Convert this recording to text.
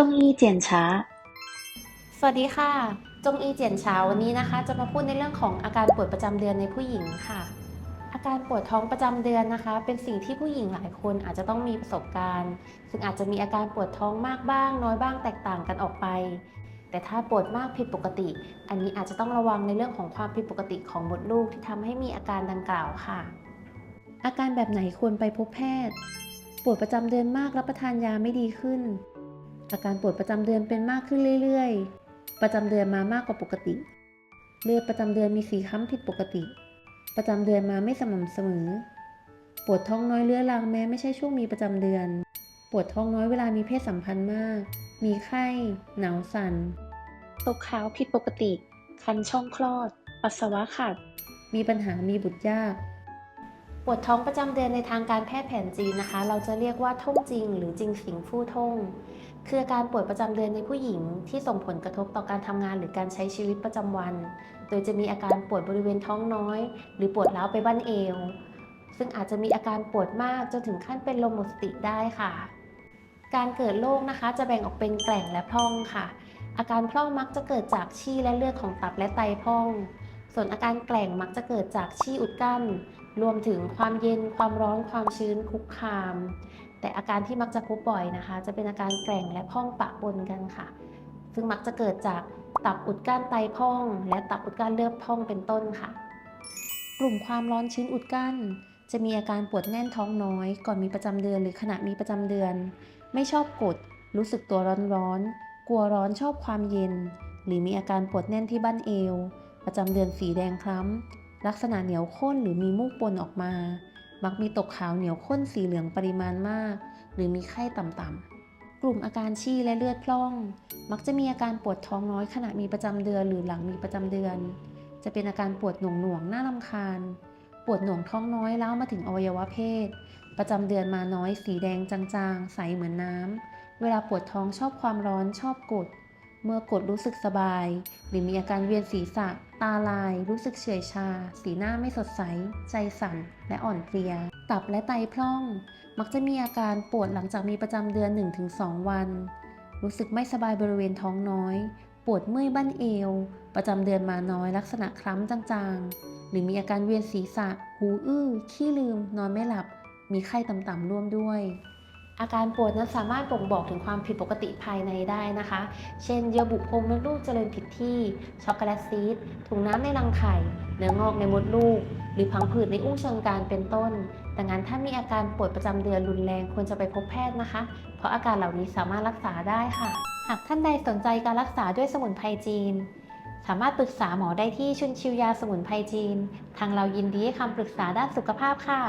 จงอีเจียนช้า สวัสดีค่ะ จงอีเจียนเช้าวันนี้นะคะ จะมาพูดในเรื่องของอาการปวดประจำเดือนในผู้หญิงค่ะ อาการปวดท้องประจำเดือนนะคะ เป็นสิ่งที่ผู้หญิงหลายคนอาจจะต้องมีประสบการณ์ ซึ่งอาจจะมีอาการปวดท้องมากบ้าง น้อยบ้างแตกต่างกันออกไป แต่ถ้าปวดมากผิดปกติ อันนี้อาจจะต้องระวังในเรื่องของความผิดปกติของมดลูกที่ทำให้มีอาการดังกล่าวค่ะ อาการแบบไหนควรไปพบแพทย์ ปวดประจำเดือนมากรับประทานยาไม่ดีขึ้น อาการปวดประจำเดือนเป็นมากขึ้นเรื่อยๆ ประจำเดือนมามากกว่าปกติ เลือดประจำเดือนมีสีค้ำผิดปกติ ประจำเดือนมาไม่สม่ำเสมอ ปวดท้องน้อยเรื้อรังแม้ไม่ใช่ช่วงมีประจำเดือน ปวดท้องน้อยเวลามีเพศสัมพันธ์มาก มีไข้ หนาวสัน่น ตกขาวผิดปกติ คันช่องคลอด ปัสสาวะขัด มีปัญหามีบุตรยากปวดท้องประจำเดือนในทางการแพทย์แผนจีนนะคะ เราจะเรียกว่าท่งจริง หรือจริงสิงฟู่ท่ง คืออาการปวดประจำเดือนในผู้หญิงที่ส่งผลกระทบต่อการทำงานหรือการใช้ชีวิตประจำวัน โดยจะมีอาการปวดบริเวณท้องน้อย หรือปวดร้าวไปบั้นเอว ซึ่งอาจจะมีอาการปวดมากจนถึงขั้นเป็นลมหมดสติได้ค่ะ การเกิดโรคนะคะจะแบ่งออกเป็นแกล่งและพร่องค่ะ อาการพร่องมักจะเกิดจากชี่และเลือดของตับและไตพร่อง ส่วนอาการแกล่งมักจะเกิดจากชี่อุดกั้น รวมถึงความเย็น ความร้อน ความชื้น คุกคาม แต่อาการที่มักจะพบบ่อยนะคะ จะเป็นอาการแกร่งและพองปะปนกันค่ะ ซึ่งมักจะเกิดจากตับอุดกั้นไตพอง และตับอุดกั้นเลือดพองเป็นต้นค่ะ กลุ่มความร้อนชื้นอุดกั้น จะมีอาการปวดแน่นท้องน้อย ก่อนมีประจำเดือนหรือขณะมีประจำเดือน ไม่ชอบกด รู้สึกตัวร้อนๆกลัวร้อนชอบความเย็น หรือมีอาการปวดแน่นที่บั้นเอว ประจำเดือนสีแดงคล้ำลักษณะเหนียวข้นหรือมีมูกปนออกมา มักมีตกขาวเหนียวข้นสีเหลืองปริมาณมาก หรือมีไข้ต่ำๆ กลุ่มอาการชี่และเลือดพร่อง มักจะมีอาการปวดท้องน้อยขณะมีประจำเดือนหรือหลังมีประจำเดือน จะเป็นอาการปวดหน่วงๆน่ารำคาญ ปวดหน่วงท้องน้อยแล้วมาถึงอวัยวะเพศ ประจำเดือนมาน้อยสีแดงจางๆ ใสเหมือนน้ำ เวลาปวดท้องชอบความร้อนชอบกด เมื่อกดรู้สึกสบาย หรือมีอาการเวียนศีรษะ ตาลาย รู้สึกเฉื่อยชา สีหน้าไม่สดใส ใจสั่น และอ่อนเพลีย ตับและไตพร่อง มักจะมีอาการปวดหลังจากมีประจำเดือน 1-2 วัน รู้สึกไม่สบายบริเวณท้องน้อย ปวดเมื่อยบั้นเอว ประจำเดือนมาน้อยลักษณะคล้ำจางๆ หรือมีอาการเวียนศีรษะ หูอื้อ ขี้ลืม นอนไม่หลับ มีไข้ต่ำๆร่วมด้วย อาการปวดนั้นสามารถบ่งบอกถึงความผิดปกติภายในได้นะคะ เช่น เยื่อบุโพรงมดลูกเจริญผิดที่ ช็อกโกแลตซีด ถุงน้ำในรังไข่ เนื้องอกในมดลูก หรือพังผืดในอุ้งเชิงกานเป็นต้น ดังนั้นถ้ามีอาการปวดประจำเดือนรุนแรงควรจะไปพบแพทย์นะคะ เพราะอาการเหล่านี้สามารถรักษาได้ค่ะ หากท่านใดสนใจการรักษาด้วยสมุนไพรจีน สามารถปรึกษาหมอได้ที่ชุนชิวยาสมุนไพรจีน ทางเรายินดีให้คำปรึกษาด้านสุขภาพค่ะ